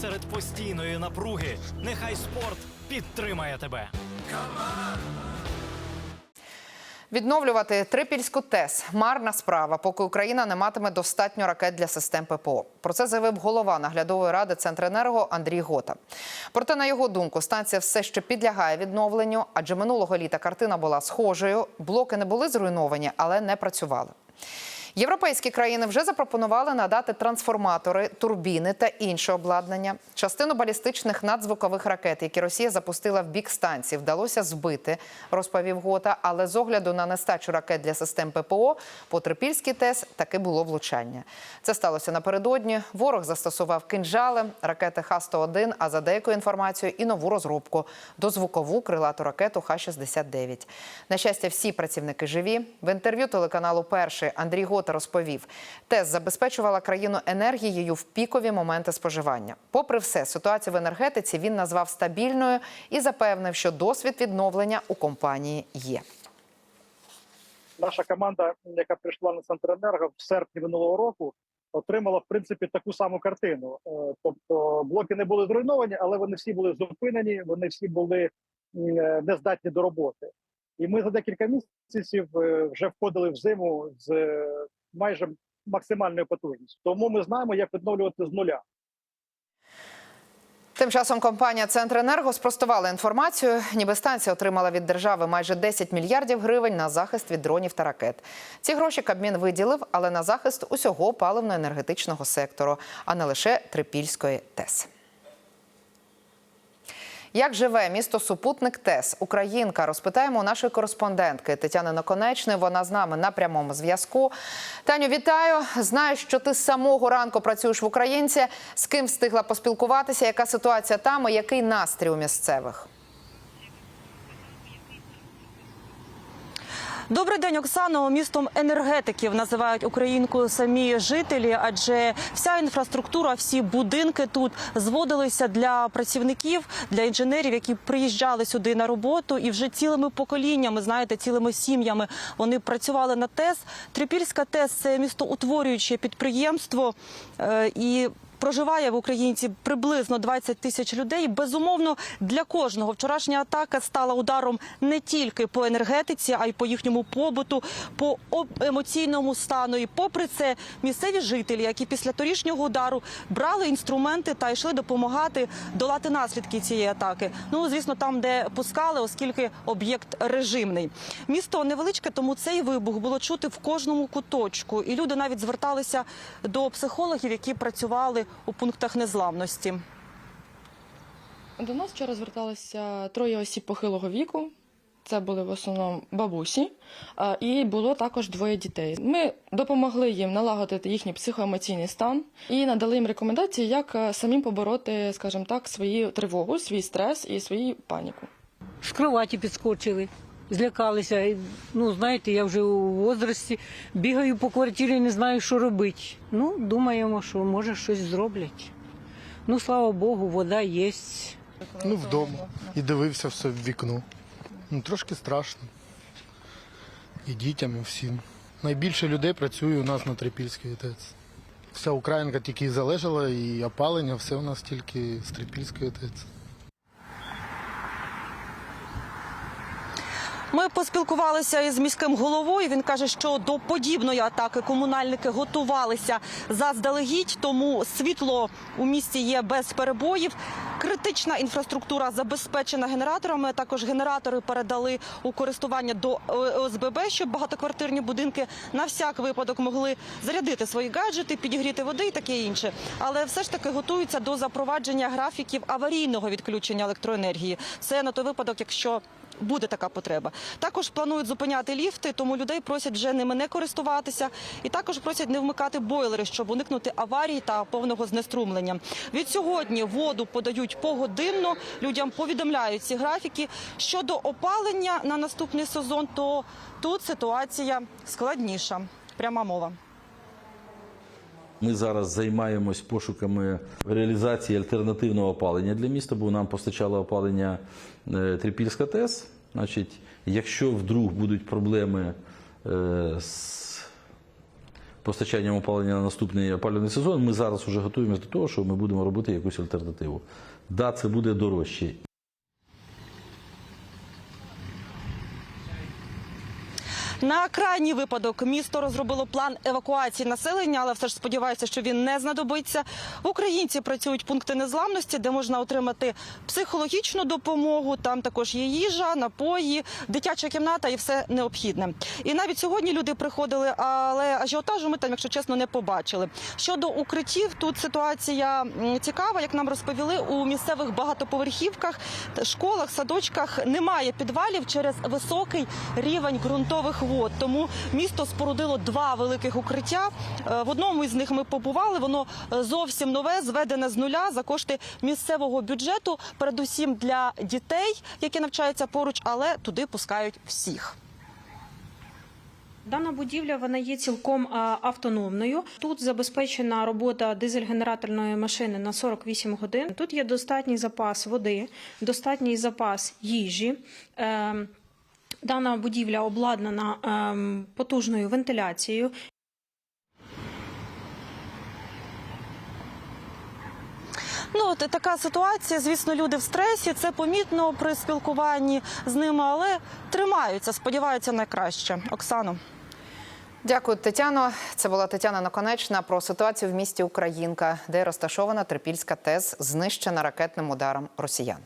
серед постійної напруги. Нехай спорт підтримає тебе. Відновлювати Трипільську ТЕС – марна справа, поки Україна не матиме достатньо ракет для систем ППО. Про це заявив голова наглядової ради Центренерго Андрій Гота. Проте, на його думку, станція все ще підлягає відновленню, адже минулого літа картина була схожою. Блоки не були зруйновані, але не працювали. Європейські країни вже запропонували надати трансформатори, турбіни та інше обладнання. Частину балістичних надзвукових ракет, які Росія запустила в бік станції, вдалося збити, розповів Гота. Але з огляду на нестачу ракет для систем ППО по Трипільській ТЕС таки було влучання. Це сталося напередодні. Ворог застосував кинджали, ракети Х-101, а за деякою інформацією і нову розробку дозвукову крилату ракету Х-69. На щастя, всі працівники живі. В інтерв'ю телеканалу Перший Андрій Гота розповів, ТЕС забезпечувала країну енергією в пікові моменти споживання. Попри все, ситуацію в енергетиці він назвав стабільною і запевнив, що досвід відновлення у компанії є. наша команда, яка прийшла на Центренерго в серпні минулого року, отримала в принципі таку саму картину. Е, Тобто блоки не були зруйновані, але вони всі були зупинені, вони всі були е, нездатні до роботи. І ми за декілька місяців е, вже входили в зиму з е, майже максимальною потужністю. Тому ми знаємо, як відновлювати з нуля. Тим часом компанія Центренерго спростувала інформацію, ніби станція отримала від держави майже 10 мільярдів гривень на захист від дронів та ракет. Ці гроші Кабмін виділив, але на захист усього паливно-енергетичного сектору, а не лише Трипільської ТЕС. Як живе місто Супутник ТЕС? Українка розпитаємо у нашої кореспондентки Тетяни Наконечної. Вона з нами на прямому зв'язку. Таню, вітаю! Знаю, що ти з самого ранку працюєш в Українці. З ким встигла поспілкуватися? Яка ситуація там і який настрій у місцевих? Добрий день, Оксано. Містом енергетиків називають українку самі жителі, адже вся інфраструктура, всі будинки тут зводилися для працівників, для інженерів, які приїжджали сюди на роботу, і вже цілими поколіннями, знаєте, цілими сім'ями вони працювали на ТЕС. Трипільська ТЕС це містоутворююче підприємство е, і. Проживає в Українці приблизно 20 тисяч людей. Безумовно, для кожного вчорашня атака стала ударом не тільки по енергетиці, а й по їхньому побуту, по емоційному стану. І попри це, місцеві жителі, які після торішнього удару брали інструменти та йшли допомагати долати наслідки цієї атаки. Ну звісно, там, де пускали, оскільки об'єкт режимний. Місто невеличке, тому цей вибух було чути в кожному куточку, і люди навіть зверталися до психологів, які працювали у пунктах незламності. До нас вчора зверталися троє осіб похилого віку. Це були в основному бабусі, і було також двоє дітей. Ми допомогли їм налагодити їхній психоемоційний стан і надали їм рекомендації, як е, самим побороти, скажімо так, свою тривогу, свій стрес і свою паніку. з кроваті підскочили, злякалися. Ну, знаєте, я вже у возрасті бігаю по квартирі не знаю, що робити. Ну, думаємо, що може щось зроблять. Ну, слава Богу, вода є. Ну, вдома. І дивився все в вікно. Ну, трошки страшно. І дітям, і всім. Найбільше людей працює у нас на Трипільській ТЕЦ. Вся Українка тільки залежала, і опалення, все у нас тільки з Трипільської ТЕЦ. Ми поспілкувалися із міським головою. Він каже, що до подібної атаки комунальники готувалися заздалегідь, тому світло у місті є без перебоїв. Критична інфраструктура забезпечена генераторами. Також генератори передали у користування до е, ОСББ, щоб багатоквартирні будинки на всяк випадок могли зарядити свої гаджети, підігріти води і таке інше. Але все ж таки готуються до запровадження графіків аварійного відключення електроенергії. Це на той випадок, якщо буде така потреба. Також планують зупиняти ліфти, тому людей просять вже ними не користуватися, і також просять не вмикати бойлери, щоб уникнути аварій та повного знеструмлення. Від сьогодні воду подають погодинно. Людям повідомляють ці графіки. Щодо опалення на наступний сезон, то тут ситуація складніша. Пряма мова. Ми зараз займаємось пошуками реалізації альтернативного опалення для міста, бо нам постачало опалення е, Трипільська ТЕС. Значить, якщо вдруг будуть проблеми е, з постачанням опалення на наступний опалювальний сезон. Ми зараз вже готуємося до того, що ми будемо робити якусь альтернативу. Да, це буде дорожче. На крайній випадок місто розробило план евакуації населення, але все ж сподіваюся, що він не знадобиться. В Українці працюють пункти незламності, де можна отримати психологічну допомогу. Там також є їжа, напої, дитяча кімната і все необхідне. І навіть сьогодні люди приходили, але ажіотажу ми там, якщо чесно, не побачили. Щодо укриттів, тут ситуація цікава. Як нам розповіли, у місцевих багатоповерхівках, школах, садочках немає підвалів через високий рівень ґрунтових вод. Тому місто спорудило два великих укриття. Е, В одному із них ми побували. Воно е, зовсім нове, зведене з нуля за кошти місцевого бюджету, передусім для дітей, які навчаються поруч, але туди пускають всіх. Дана будівля вона є цілком автономною. Тут забезпечена робота дизель-генераторної машини на 48 годин. Тут є достатній запас води, достатній запас їжі. Дана будівля обладнана ем, потужною вентиляцією. Ну от така ситуація. Звісно, люди в стресі. Це помітно при спілкуванні з ними, але тримаються, сподіваються найкраще. Оксано. Дякую, Тетяно. Це була Тетяна Наконечна про ситуацію в місті Українка, де розташована Трипільська ТЕС, знищена ракетним ударом росіян.